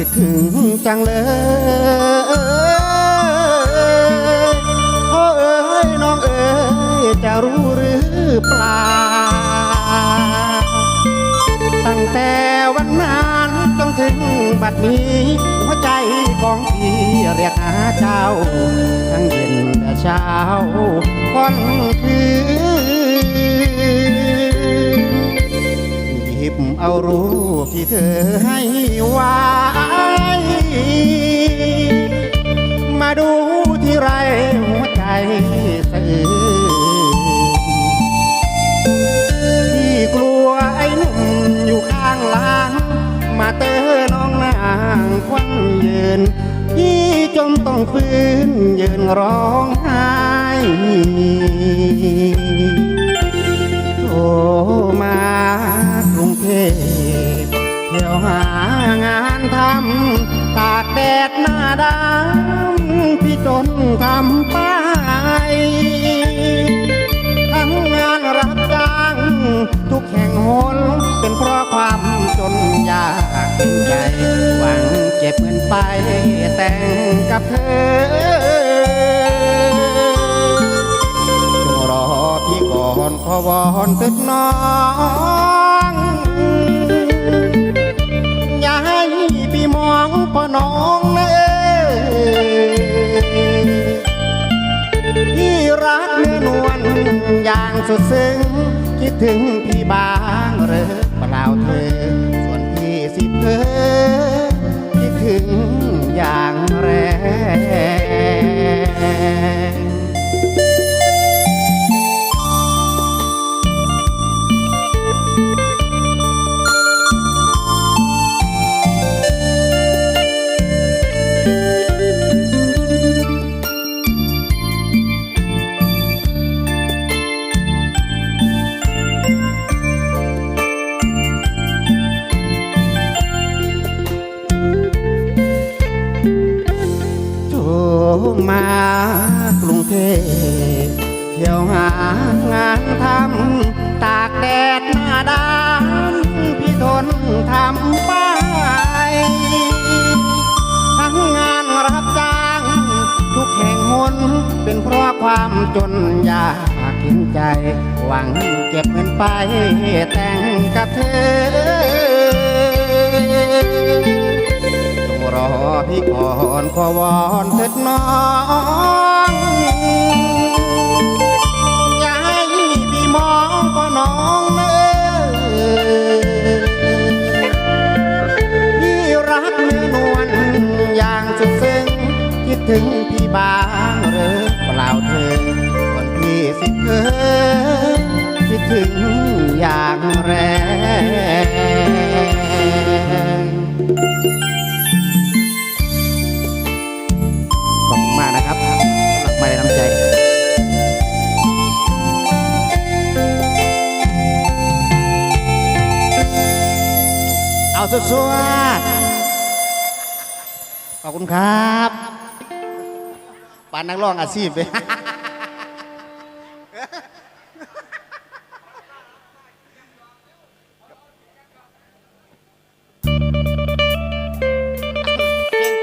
คิดถึงจังเลยโอ้เอ้ยน้องเอ้ยจะรู้หรือเปล่า ตั้งแต่วันนั้นจนถึงบัดนี้หัวใจของพี่เรียกหาเจ้า ทั้งเย็นและเช้าก่อนคืนหยิบเอารูปที่เธอให้ไว้ นพี่จมต้องฟื้นยืนร้องไห้โทรมากรุงเทพเที่ยวหางานทำตากแดดหน้าดำพี่จนทำไป ไปแต่งกับเธอจงรอพี่ก่อนขอวอนตึกน้อง อย่าให้พี่มองพอน้องเลยพี่รักเนื้อนวลอย่างสุดซึ้ง คิดถึงพี่บางหรือเปล่าเธอ ส่วนพี่สิเธอ เที่ยวหางานทำตากแดดหน้าดำพี่ทนทำไป ทั้งงานรับจ้าง ทุกแห่งหนเป็นเพราะความจนยากกินใจ หวังเก็บเงินไปแต่งกับเธอรอพี่ก่อนขอวอนเถิดน้อง ถึงพี่บางหรือเปล่าเธอวันพี่สิเธอคิดถึงอย่างแรงขอบคุณมากนะครับสำหรับไม่ได้น้ำใจเอาสุดสวดขอบคุณครับานนักร้องอาชีพเลย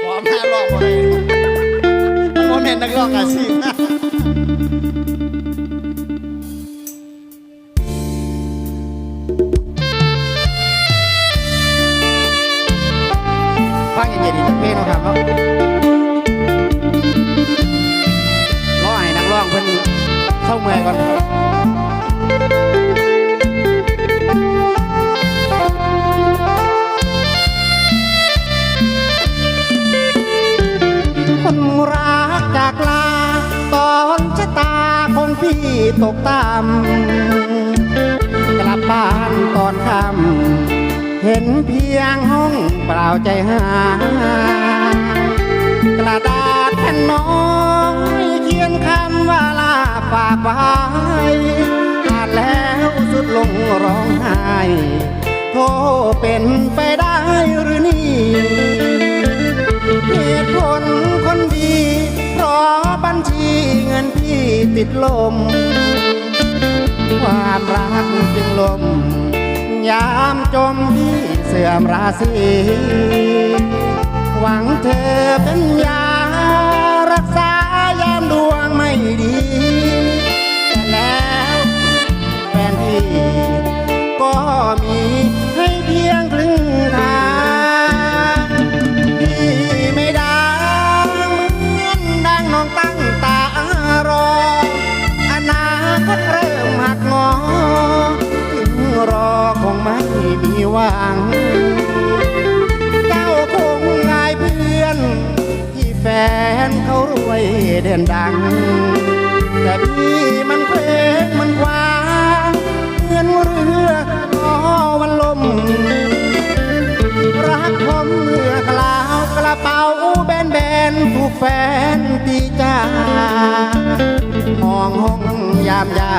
ขอมาร้องบ่ได้โมเมนต์นักร้องอาชีพ พี่ตกต่ำกลับบ้านตอนค่ำเห็นเพียงห้องเปล่าใจหายกระดาษแผ่นน้อยเขียนคำว่าลาฝากไว้อ่านแล้วสุดลงร้องไห้โทเป็นไปได้หรือนี่เหตุผลคนดี เพราะบัญชีเงินพี่ ติดลม ความรักจึงลม ยามจมพี่เสื่อมราศีหวังเธอเป็นยารักษายามดวงไม่ดีแต่แล้วแฟนพี่ก็มีให้เพียงครึ่ง รอคงไม่มีหวัง เจ้าคงงายเพื่อน ที่แฟนเขารวยเด่นดัง แต่พี่มันเพลงมันกว้างเหมือนเรือรอวันลม รักผมเมื่อกล่าวกระเป๋าแบนแบนๆถูกแฟนตีจ้ามองห้องยามยา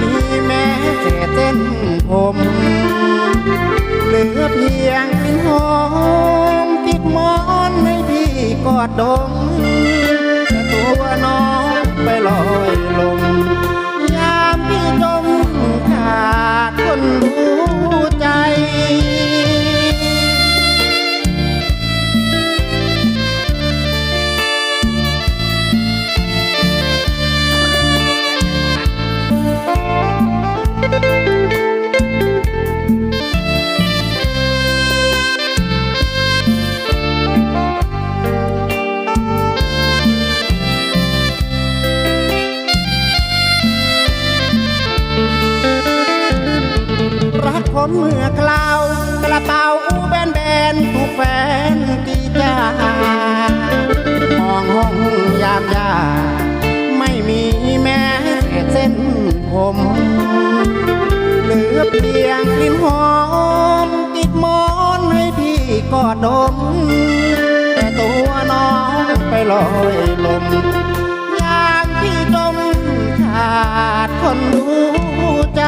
ม่มีแม้แต่เส้นผมเหลือเพียงกลิ่นหอมติดมอนให้พี่กอดดมแต่ตัวน้อง เล่าวกระเป๋าแบนแบนๆถูกแฟนตีจ้ามองห้องยามยาไม่มีแม่เส้นผมเหลือเพียงกลิ่นหอมติดมอนให้พี่กอดดม แต่ตัวน้องไปลอยลมยามพี่จมขาดคนรู้ใจ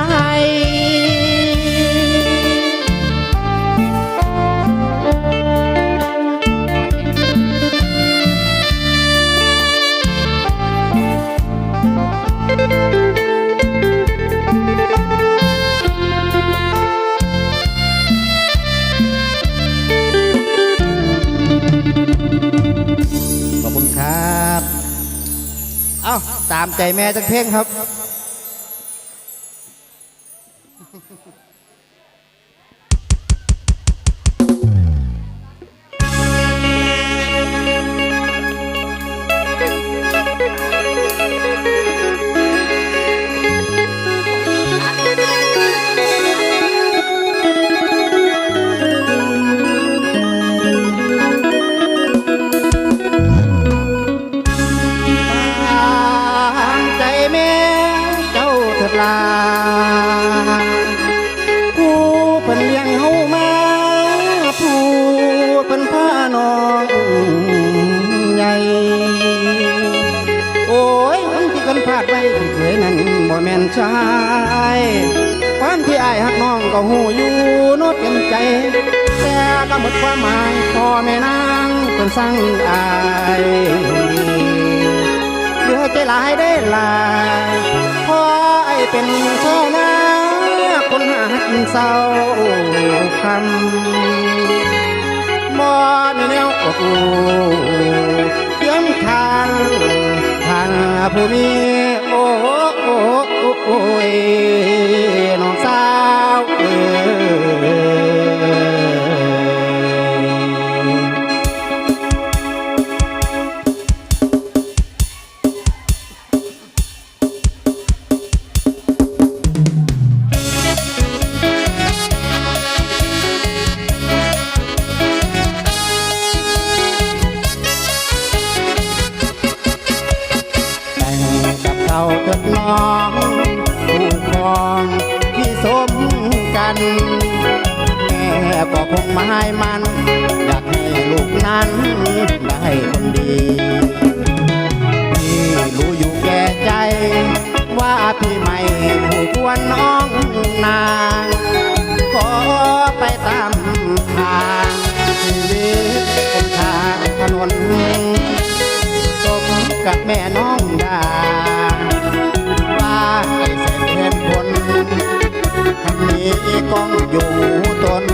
ใจแม่จักเพ่งครับ ความหมายพ่อแม่นางจนสั่งอายเหลือใจหลายได้หลายพอไอเป็นชาวนาคนหากินเศร้าคำบ่มีแนวอกอูเตรียมทางทางผู้มีโอ้โอ้โอ้โอ้ยน้องสาวเอ้ย กับแม่น้องดาว่าให้เสร็จเหตุผลทำนี้กองอยู่ตน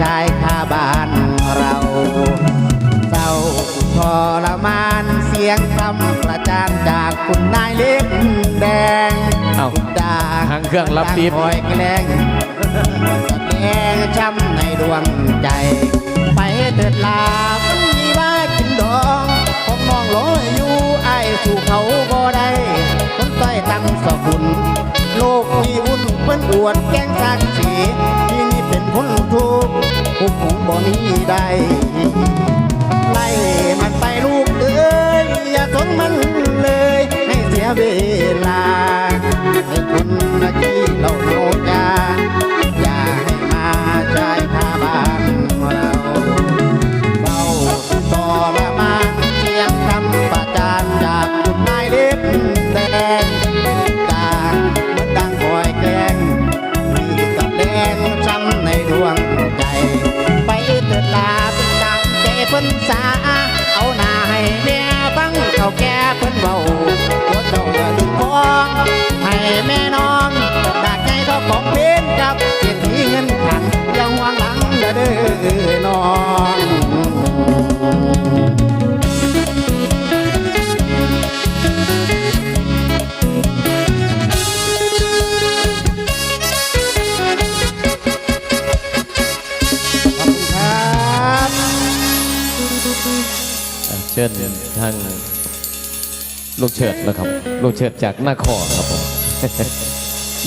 ชายคาบ้านเราเศร้าทรมานเสียงคำประจานจากคุณนายเล็กแดงเอ้าดาหางเครื่องรับดิบคอยแกล้งแสดงช้ำในดวงใจ ไปเถิดลามันมีว่ากินดองของน้องลอยอยู่ไอ้ายสู่เขาบ่ได้คนต้อยตั้งสกุลโลกมีวุ่นเปิ้นอวดแกล้งสักสีที่นี่ เป็นคนทุกข์ผู้คงบ่มีได้ไล่มันไปลูกเอ้ย อย่าสนมันเลย ให้เสียเวลา ลูกเฉิดนะครับ ลูกเฉิดจากหน้าคอครับผม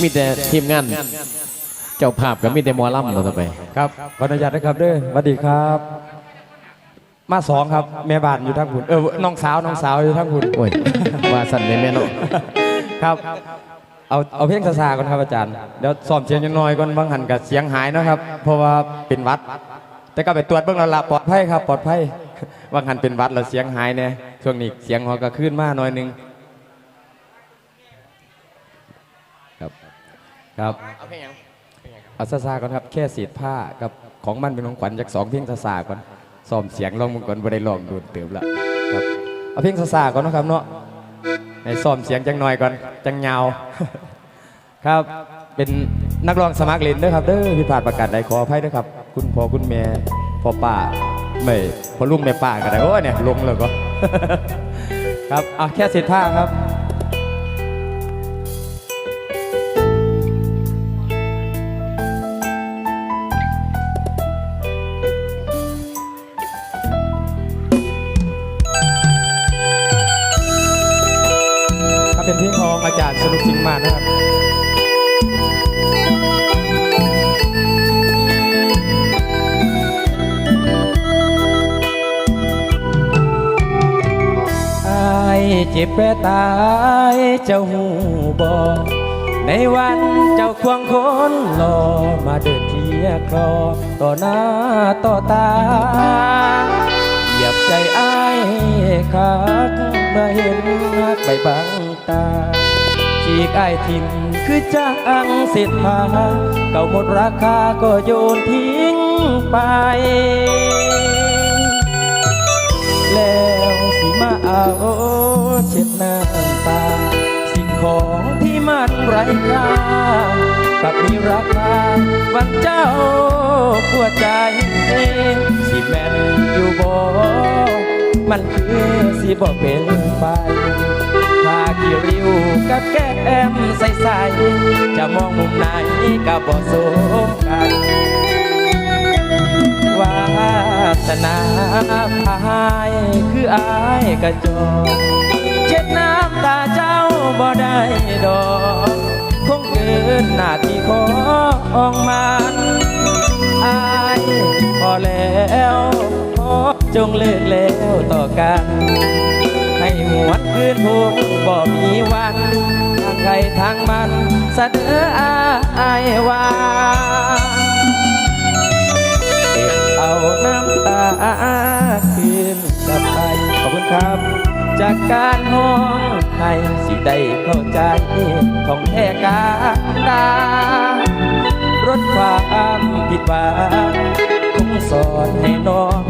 มีแต่ทีมงาน เจ้าภาพกับมีแต่หมอลำเราต่อไปครับขออนุญาตนะครับเด้อสวัสดีครับ มาสองครับแม่บ้านอยู่ทั้งคุณเออน้องสาวน้องสาวอยู่ทั้งคุณโอ้ยว่าสั่นเลยแม่เนาะครับ เอาเอาเพลงซาซาก่อนครับอาจารย์เดี๋ยวซ้อมเสียงยังน้อยก่อนบางหันกับเสียงหายเนาะครับ เพราะว่าเป็นหวัด แต่ก็ไปตรวจเบื้องแล้วละปลอดภัยครับ ปลอดภัยบางหันเป็นหวัดแล้วเสียงหายเนี่ย ช่วงนี้เสียงเขาก็ขึ้นมาหน่อยหนึงครับครับเอาซาซาก่อนครับ แค่เศษผ้ากับของมันเป็นของขวัญจากสองเพลงซาซาก่อนซ้อมเสียงลองมึงก่อนบ่ได้ลองโดนเติมละครับเอาเพลงซาซาก่อนเนาะครับเนาะให้ซ้อมเสียงจังหน่อยก่อนจังยาวครับเป็นนักร้องสมัครเล่นเด้อครับเด้อผิดพลาดประกาศใดขออภัยเด้อครับ คุณพ่อคุณแม่พ่อป้า ไม่พอลุงแม่ป้าก็ได้โอ้เนี่ยลงแล้วก็ ครับเอะแค่เศษผ้าครับครับเป็นเพลงของอาจารย์สรุปสิงมานะครับ เจ็บแปรตายเจ้าหูบอในวันเจ้าควงคนรอมาเดินเทียคลอต่อหน้าต่อตา เหยียบใจอายคักเมื่อเห็นหักใบบางตาฉีกอายทิมคือจ้างเศษผ้าเก่าหมดราคาก็โยนทิ้งไป แล้วสิมาเอา เช็ดน้ำตา สิ่งของที่มันไร้ค่ากับมีราคาวันเจ้าปวดใจสิแม่นอยู่บ่มันคือสิบ่เป็นไปถ้ากี่ริ้วกับแก้มใสๆจะมองมุมไหนก็บ่สมกันวาสนาพายคืออายกระจอก เช็ดน้ำตาเจ้าบ่ได้ดอก คงเกินหน้าที่ของมันอายพอแล้วขอจงเลิกแล้วต่อกัน ให้หวนคืนทุกบ่มีวันทางใครทางมันเสนออายว่าเก็บเอาน้ำตาคืนกลับไปขอบคุณครับ จากการห้องให้สิได้เข้าใจของแท้กาดารถความผิดหวังคงสอนให้น้อง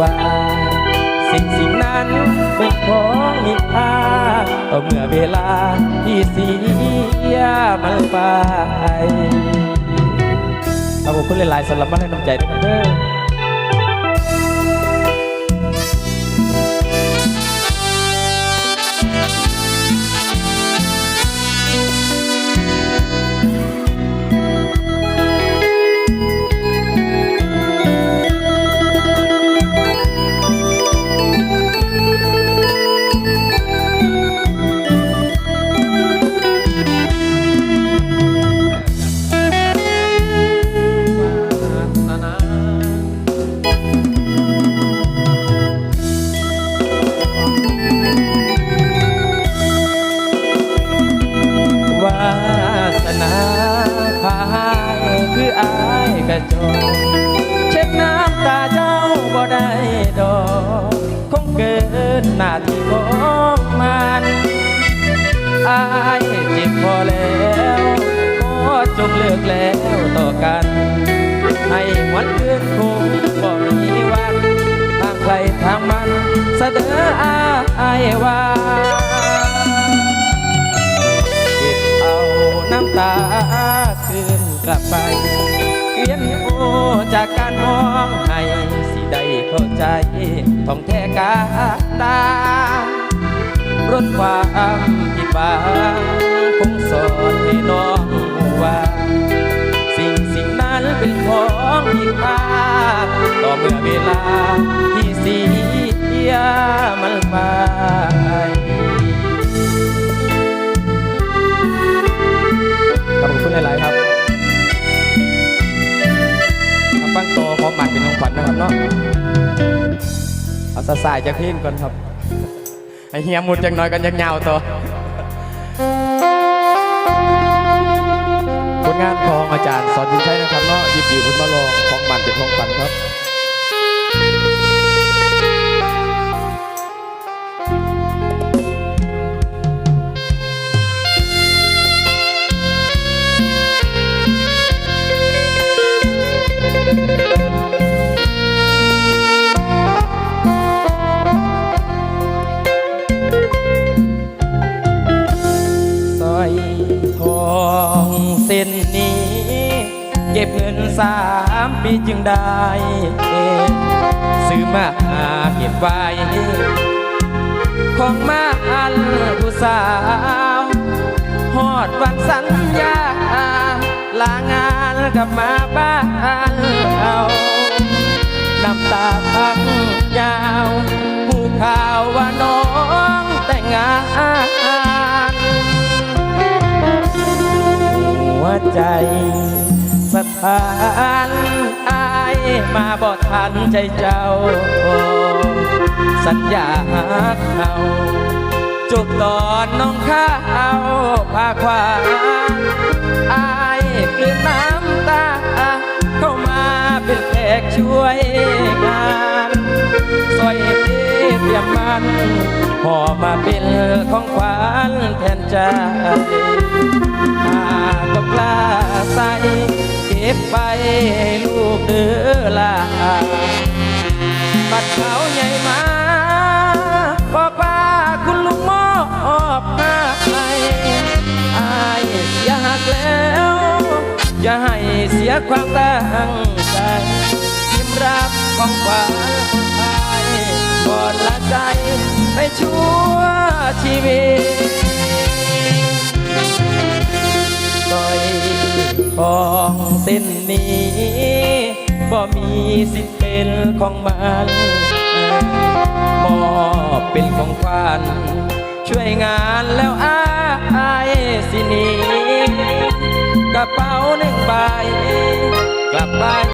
ว่า สิ่งสิ่งนั้นเป็นของมีค่าต่อเมื่อเวลาที่เสียมันไปขอบคุณหลายๆสำหรับบ้าให้น้ำใจด้วยกันเด้อ เสดออายว่าเก็บเอาน้ำตาคืนกลับไปเวียนโอจากการมองให้สิได้เข้าใจท่องแท้กาตารถความผิดบางคงสอนให้น้องว่า สิ่งสิ่ง นั้นเป็นของมีค่าต่อเมื่อเวลาที่เสียมันไปขอบคุณหลาย ๆ ครับมาฟังโตของหมันเป็นของขวัญนะครับเนาะเอาสายจากพี้นก่อนครับให้เฮียมุดจังน้อยกันยังเงาตัว งานของอาจารย์สอนวิชัยนะครับเนาะหยิบยืมคุณมาลองของมันเป็นของขวันครับ ก็บเงินสามปีจึงได้ ซื้อมาเก็บไว้ของมาอันผู้สาวหอดวันสัญญา ลางานกลับมาบ้านเอาน้ำตาพังยาวผู้ข่าวว่าน้องแต่งงานหัวใจ สถานอายมาบ่ทันใจเจ้า สัญญาเขาจบตอนน้องข้าวพาควาอายกลืนน้ำตา เข้ามาเป็นแขกช่วยงานซอยเตรียมมันพอมาเป็นของขวัญแทนใจ ก็กล้าใส่เก็บไปให้ลูกเดือลาบัดเขาใหญ่มาบอกว่าคุณลุงมอบให้อายอยากแล้ว อย่าให้เสียความตั้งใจยิ้มรับของขวัญคนไทยกอนละใจไปชั่วชีวิต สร้อยของเส้นนี้บ่มีสิทธิ์เป็นของมันมอบเป็นของขวัญช่วยงานแล้วอายสินีกระเป๋าหนึ่งใบกลับไป